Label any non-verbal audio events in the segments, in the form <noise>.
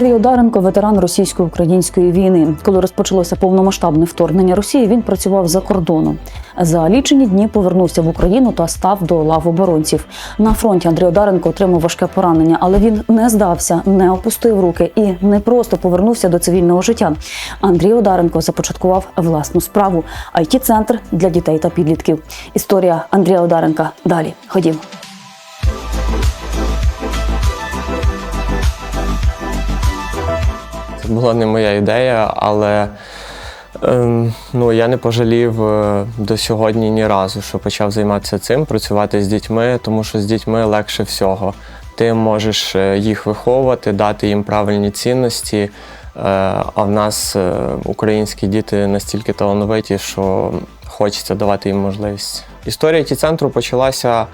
Андрій Одаренко, ветеран російсько-української війни. Коли розпочалося повномасштабне вторгнення Росії, він працював за кордоном. За лічені дні повернувся в Україну та став до лав оборонців. На фронті Андрій Одаренко отримав важке поранення, але він не здався, не опустив руки і не просто повернувся до цивільного життя. Андрій Одаренко започаткував власну справу it центр для дітей та підлітків. Історія Андрія Одаренка далі. Ходімо. Була не моя ідея, але ем, ну, я не пожалів е, до сьогодні ні разу, що почав займатися цим, працювати з дітьми, тому що з дітьми легше всього. Ти можеш е, їх виховувати, дати їм правильні цінності. е, А в нас українські діти настільки талановиті, що хочеться давати їм можливість. Історія ті центру почалася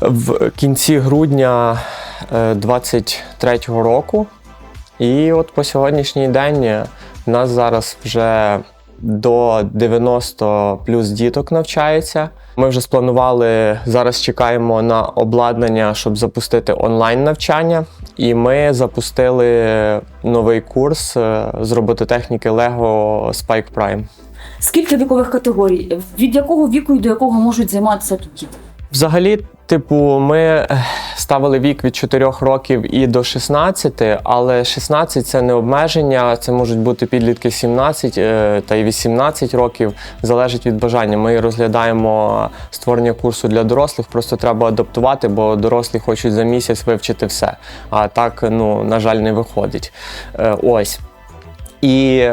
в кінці грудня 23-го року. І от по сьогоднішній день е, в нас зараз вже до 90 плюс діток навчається. Ми вже спланували, зараз чекаємо на обладнання, щоб запустити онлайн навчання. І ми запустили новий курс е, з робототехніки Lego Spike Prime. Скільки вікових категорій? Від якого віку і до якого можуть займатися тут діти? Взагалі, типу, ми ставили вік від 4 років і до 16, але 16 це не обмеження, це можуть бути підлітки 17 е, та й 18 років, залежить від бажання. Ми розглядаємо створення курсу для дорослих, просто треба адаптувати, бо дорослі хочуть за місяць вивчити все. А так, ну, на жаль, не виходить. Е, Ось. І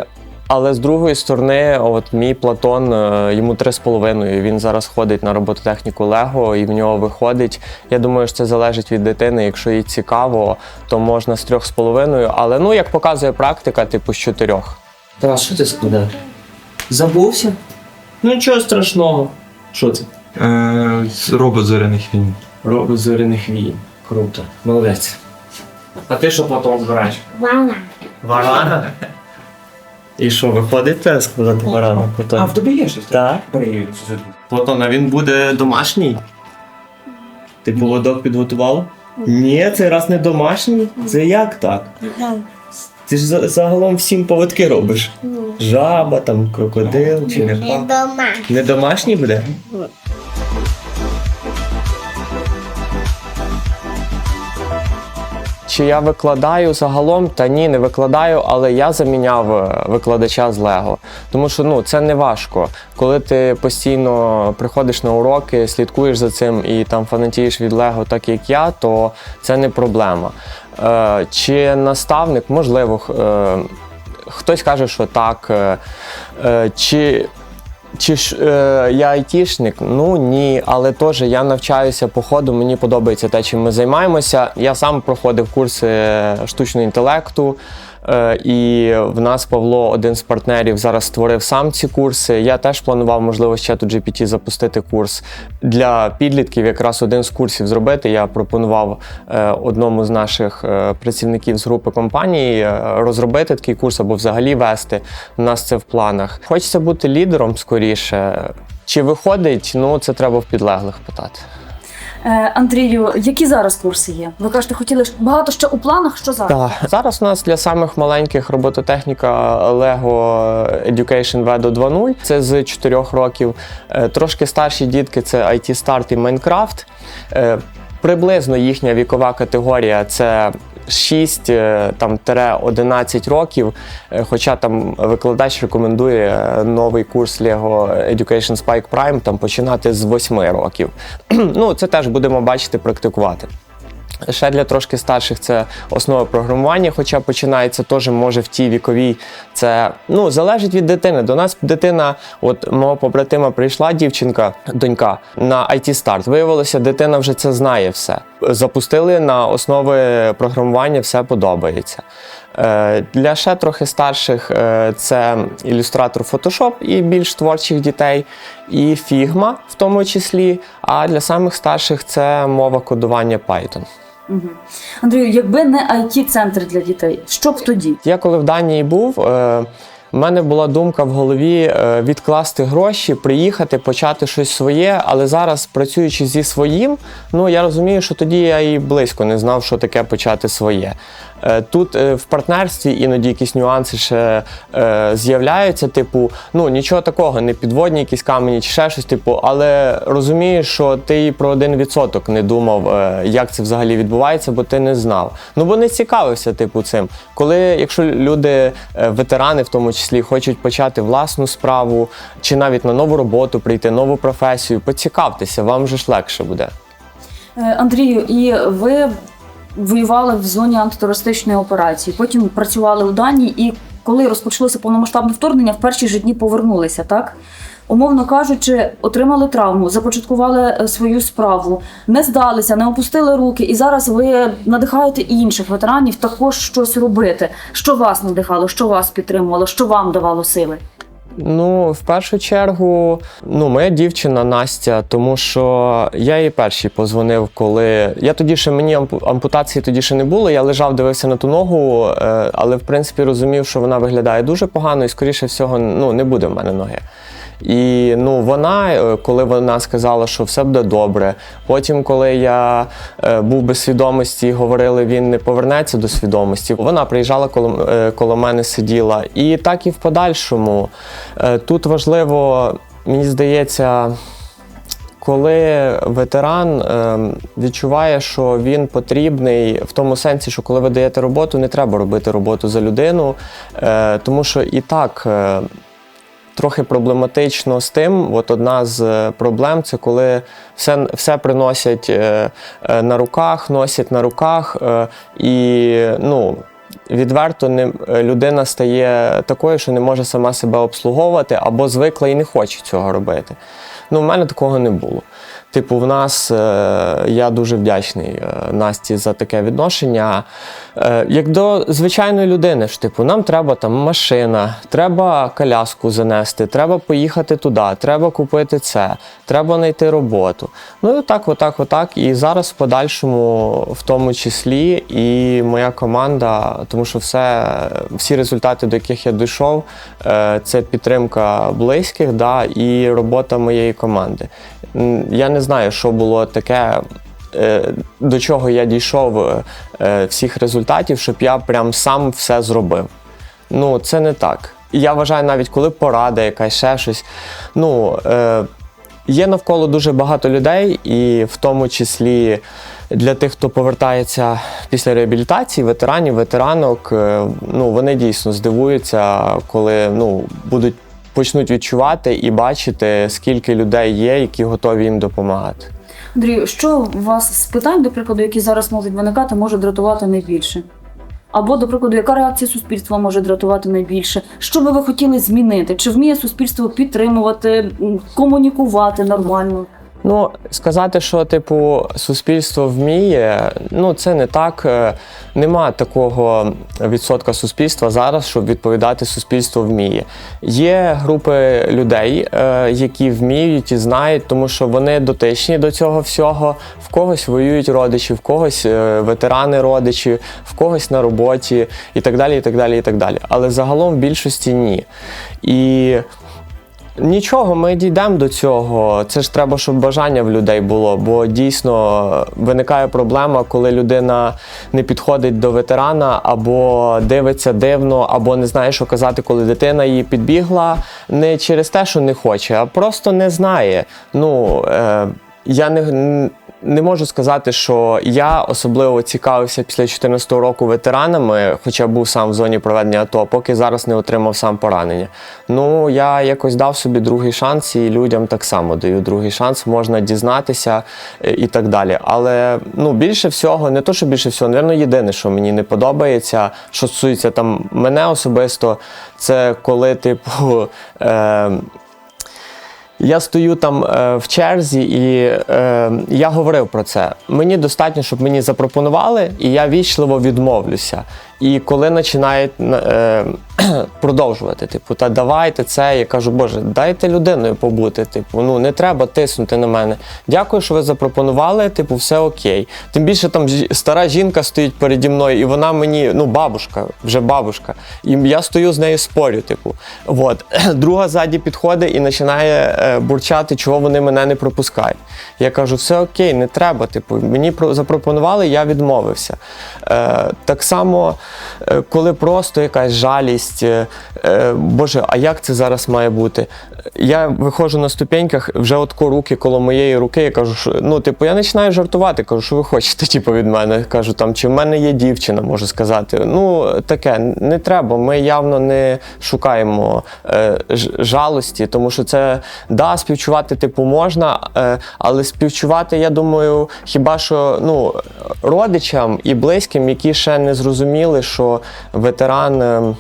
але з другої сторони, от мій Платон, е, йому три з половиною. Він зараз ходить на робототехніку Лего і в нього виходить. Я думаю, що це залежить від дитини. Якщо їй цікаво, то можна з трьох з половиною. Але ну, як показує практика, типу з чотирьох. Тарас, що ти складав? Забувся? Ну нічого страшного. Що це? Е, робот зоряних війн. Робот зоряних війн. Круто. Молодець. А ти що потім збираєш? Вала. Варана? І що, виходить те складати варана? А в тобі є щось? Так. Платон, а він буде домашній? Ти поводок підготував? Ні, цей раз не домашній. Це як так? Ти ж за- загалом всім поводки робиш. Жаба, там, крокодил, Не черепах. дома. Не домашній буде? Чи я викладаю загалом? Та ні, не викладаю, але я заміняв е, викладача з Лего. Тому що ну це не важко. Коли ти постійно приходиш на уроки, слідкуєш за цим і там фанатієш від Лего, так як я, то це не проблема. Е, чи наставник, можливо, е, хтось каже, що так. Е, е, чи чи ж е, я айтішник? Ну ні, але теж я навчаюся по ходу, мені подобається те, чим ми займаємося. Я сам проходив курси штучного інтелекту, е, і в нас Павло, один з партнерів, зараз створив сам ці курси. Я теж планував, можливо, ще тут GPT запустити курс для підлітків. Якраз один з курсів зробити. Я пропонував е, одному з наших е, працівників з групи компанії е, розробити такий курс або взагалі вести. У нас це в планах. Хочеться бути лідером скоріше. Чи виходить? Ну це треба в підлеглих питати. Е, Андрію, які зараз курси є? Ви кажете, хотіли багато ще у планах, що зараз? Так. Зараз у нас для самих маленьких робототехніка Lego Education VEDO 2.0. Це з 4 років. Е, Трошки старші дітки це IT Start і Minecraft. Е, Приблизно їхня вікова категорія це 6 е, там, тире 11 років. Е, Хоча там викладач рекомендує е, новий курс Lego Education Spike Prime там починати з 8 років. <clears throat> ну, це теж будемо бачити, практикувати. Ще для трошки старших це основа програмування, хоча починається теж може в тій віковій. Це ну залежить від дитини. До нас дитина, от мого побратима прийшла дівчинка, донька на IT старт. Виявилося, дитина вже це знає все. Запустили на основи програмування, все подобається. Е, Для ще трохи старших е, це ілюстратор Photoshop і більш творчих дітей, і Figma в тому числі. А для самих старших це мова кодування Python. Угу. Андрію, якби не it центр для дітей, що б тоді? Я коли в Данії був, е, У мене була думка в голові е, відкласти гроші, приїхати, почати щось своє, але зараз, працюючи зі своїм, ну я розумію, що тоді я і близько не знав, що таке почати своє. Е, Тут е, в партнерстві іноді якісь нюанси ще е, з'являються, типу, ну нічого такого, не підводні якісь камені чи ще щось, типу, але розумієш, що ти про один відсоток не думав, як це взагалі відбувається, бо ти не знав. Ну бо не цікавився, типу, цим. Коли, якщо люди, ветерани в тому числі, хочуть почати власну справу, чи навіть на нову роботу прийти, нову професію, поцікавтеся, вам же ж легше буде. Андрію, і ви воювали в зоні антитерористичної операції, потім працювали у Данії, і коли розпочалося повномасштабне вторгнення, в перші ж дні повернулися, так? Умовно кажучи, отримали травму, започаткували е, свою справу, не здалися, не опустили руки, і зараз ви надихаєте інших ветеранів також щось робити. Що вас надихало, що вас підтримувало, що вам давало сили? Ну, в першу чергу, ну, моя дівчина Настя, тому що я їй перший позвонив, коли. Я тоді ще мені ампутації тоді ще не було. Я лежав, дивився на ту ногу, е, але в принципі розумів, що вона виглядає дуже погано, і скоріше всього, ну, не буде в мене ноги. І ну, вона, е, коли вона сказала, що все буде добре. Потім, коли я е, був без свідомості і говорили, він не повернеться до свідомості, вона приїжджала коло, е, коло мене сиділа. І так і в подальшому. Тут важливо, мені здається. Коли ветеран відчуває, що він потрібний в тому сенсі, що коли ви даєте роботу, не треба робити роботу за людину, тому що і так трохи проблематично з тим. От одна з е, проблем це коли все, все приносять е, е, на руках, носять на руках, і ну. Відверто не, людина стає такою, що не може сама себе обслуговувати або звикла і не хоче цього робити. Ну, в мене такого не було. Типу, в нас е, я дуже вдячний е, Насті за таке відношення. Е, як до звичайної людини, ж типу, нам треба там машина, треба коляску занести, треба поїхати туди, треба купити це, треба знайти роботу. Ну і отак, отак, отак. І зараз в подальшому, в тому числі, і моя команда, тому що все, всі результати, до яких я дійшов, це підтримка близьких да, і робота моєї команди. Я не знаю, що було таке. е, До чого я дійшов е, всіх результатів, щоб я прям сам все зробив. Ну, це не так. Я вважаю, навіть коли порада, якась ще щось. Ну, е, є навколо дуже багато людей, і в тому числі для тих, хто повертається після реабілітації, ветеранів, ветеранок, ну, вони дійсно здивуються, коли ну, будуть почнуть відчувати і бачити, скільки людей є, які готові їм допомагати. Андрію, що у вас з питань, до прикладу, які зараз можуть виникати, може дратувати найбільше? Або, до прикладу, яка реакція суспільства може дратувати найбільше? Що би ви хотіли змінити? Чи вміє суспільство підтримувати, комунікувати нормально? Ну, сказати, що типу суспільство вміє, ну це не так. Е, Нема такого відсотка суспільства зараз, щоб відповідати суспільство вміє. Є групи людей, е, які вміють і знають, тому що вони дотичні до цього всього. В когось воюють родичі, в когось е, ветерани родичі, в когось на роботі і так далі. і так далі, і так далі. Але загалом в більшості ні. І Нічого, ми дійдемо до цього. Це ж треба, щоб бажання в людей було, бо дійсно виникає проблема, коли людина не підходить до ветерана, або дивиться дивно, або не знає, що казати, коли дитина її підбігла. Не через те, що не хоче, а просто не знає. Ну е, я не. Не можу сказати, що я особливо цікавився після 2014 року ветеранами, хоча був сам в зоні проведення АТО, поки зараз не отримав сам поранення. Ну я якось дав собі другий шанс, і людям так само даю другий шанс, можна дізнатися е, і так далі. Але ну більше всього, не то, що більше всього, напевно, єдине, що мені не подобається, що стосується там мене особисто, це коли, типу. <laughs> Е, я стою там е, в черзі, і е, я говорив про це. Мені достатньо, щоб мені запропонували, і я вічливо відмовлюся. І коли починають е, <clears throat> продовжувати, типу, та давайте це, я кажу, Боже, дайте людиною побути. Типу, ну не треба тиснути на мене. Дякую, що ви запропонували, типу, все окей. Тим більше там стара жінка стоїть переді мною, і вона мені, ну, бабушка, вже бабушка. І я стою з нею спорю, типу. От. <clears throat> Друга ззаді підходить і починає е, бурчати, чого вони мене не пропускають. Я кажу, все окей, не треба. Типу, мені про- запропонували, я відмовився. Е, так само, коли просто якась жалість, е, е, Боже, а як це зараз має бути? Я виходжу на ступеньках, вже отко руки коло моєї руки. Я кажу, що ну, типу, я починаю жартувати. Кажу, що ви хочете, типу, від мене. Кажу, там, чи в мене є дівчина, можу сказати. Ну, таке, не треба. Ми явно не шукаємо е, жалості, тому що це да, співчувати, типу, можна, е, але співчувати, я думаю, хіба що ну, родичам і близьким, які ще не зрозуміли, що ветеран. е,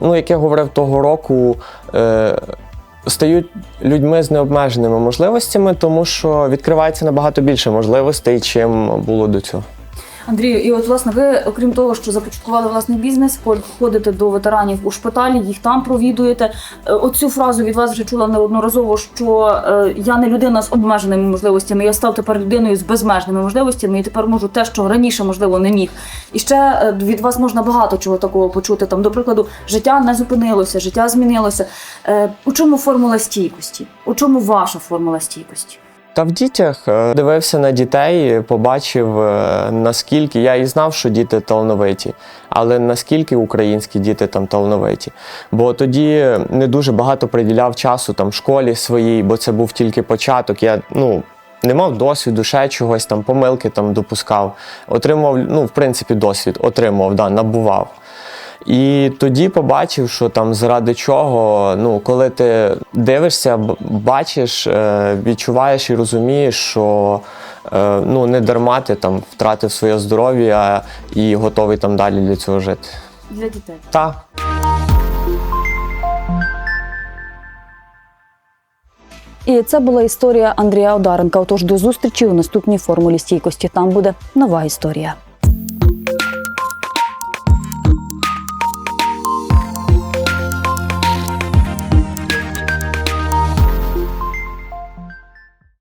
ну, як я говорив того року, е, стають людьми з необмеженими можливостями, тому що відкривається набагато більше можливостей, чим було до цього. Андрію, і от власне ви, окрім того, що започаткували власний бізнес, ходите до ветеранів у шпиталі, їх там провідуєте. Е, Оцю фразу від вас вже чула неодноразово, що е, я не людина з обмеженими можливостями, я став тепер людиною з безмежними можливостями, і тепер можу те, що раніше можливо не міг. І ще е, від вас можна багато чого такого почути. Там, до прикладу, життя не зупинилося, життя змінилося. У чому формула стійкості? У чому ваша формула стійкості? Та в дітях е, дивився на дітей, побачив е, наскільки я і знав, що діти талановиті, але наскільки українські діти там талановиті. Бо тоді не дуже багато приділяв часу там школі своїй, бо це був тільки початок. Я ну. Не мав досвіду, ще чогось там, помилки там допускав. Отримав, ну, в принципі, досвід отримав, да, набував. І тоді побачив, що там заради чого, ну, коли ти дивишся, бачиш, е, відчуваєш і розумієш, що е, ну, не дарма ти там втратив своє здоров'я і готовий там далі для цього жити. Для дітей. Так. І це була історія Андрія Одаренка. Отож до зустрічі у наступній формулі стійкості. Там буде нова історія.